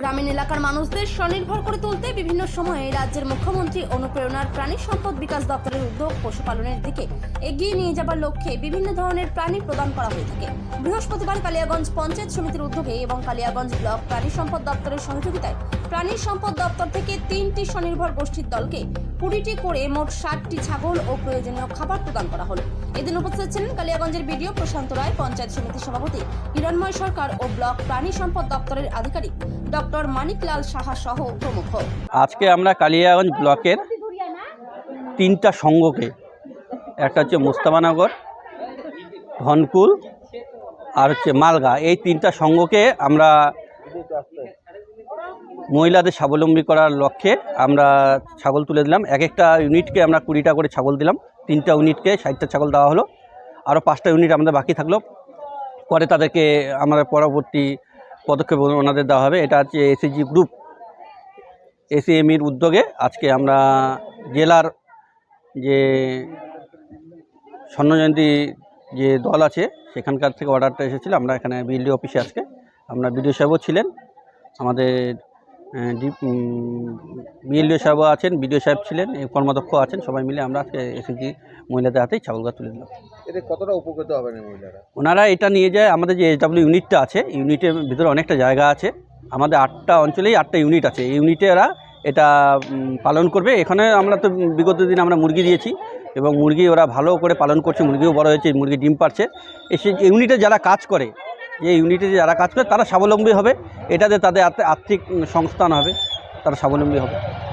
গ্রামীণ এলাকার মানুষদের স্বনির্ভর করে তুলতে বিভিন্ন সময়ে রাজ্যের মুখ্যমন্ত্রী অনুপ্রেরণার প্রাণী সম্পদ বিকাশ দপ্তরের উদ্যোগ পশুপালনের দিকে এগিয়ে নিয়ে যাবার লক্ষ্যে বিভিন্ন ধরনের প্রাণী প্রদান করা হয়ে থাকে। বৃহস্পতিবার কালিয়াগঞ্জ পঞ্চায়েত সমিতির উদ্যোগে এবং কালিয়াগঞ্জ ব্লক প্রাণী সম্পদ দপ্তরের সহযোগিতায় প্রাণী সম্পদ দপ্তর থেকে তিনটি স্বনির্ভর গোষ্ঠীর দলকে কুড়িটি করে মোট ষাটটি ছাগল ও প্রয়োজনীয় খাবার প্রদান করা হলো। এদিন উপস্থিত ছিলেন কালিয়াগঞ্জের বিডিও প্রশান্ত রায়, পঞ্চায়েত সমিতির সভাপতি হিরণময় সরকার ও ব্লক প্রাণী সম্পদ দপ্তরের আধিকারিক ডক্টর মানিকলাল সাহা সহ প্রমুখ। আজকে আমরা কালিয়াগঞ্জ ব্লকের তিনটা সংঘকে একটা হচ্ছে মোস্তাবানগর ধনকুল, আর হচ্ছে মালগা এই তিনটা সংঘকে আমরা মহিলাদের স্বাবলম্বী করার লক্ষ্যে আমরা ছাগল তুলে দিলাম। এক একটা ইউনিটকে আমরা কুড়িটা করে ছাগল দিলাম। তিনটা ইউনিটকে ষাটটা ছাগল দেওয়া হলো। আরও পাঁচটা ইউনিট আমাদের বাকি থাকল। পরে তাদেরকে আমরা পরবর্তী পদক্ষেপ ওনাদের দেওয়া হবে। এটা হচ্ছে এসএসজি গ্রুপ এসিএমির উদ্যোগে আজকে আমরা জেলার যে স্বর্ণজয়ন্তী যে দল আছে, সেখানকার থেকে অর্ডারটা এসেছিল। আমরা এখানে বিএলডি অফিসে আজকে। আমরা বিডিও সাহেবও ছিলেন। আমাদের বিএলডিও সাহেবও আছেন, বিডিও সাহেব ছিলেন কর্মাধ্যক্ষ আছেন। সবাই মিলে আমরা আজকে এসএসজি মহিলাদের হাতেই ছাগলগা তুলে দিলাম। এতে কতটা উপকৃত হবেন মহিলারা? ওনারা এটা নিয়ে যায় আমাদের যে এসডাব্লিউ ইউনিটটা আছে ইউনিটের ভিতরে অনেকটা জায়গা আছে। আমাদের আটটা অঞ্চলেই আটটা ইউনিট আছে। এই ইউনিটে এরা এটা পালন করবে। এখানে আমরা তো বিগত দিন আমরা মুরগি দিয়েছি এবং মুরগি ওরা ভালো করে পালন করছে। মুরগিও বড় হয়েছে, মুরগি ডিম পারছে। এসে ইউনিটে যারা কাজ করে, যে ইউনিটে যারা কাজ করে, তারা স্বাবলম্বী হবে। এটাতে তাদের আর্থ- আর্থিক সংস্থান হবে, তারা স্বাবলম্বী হবে।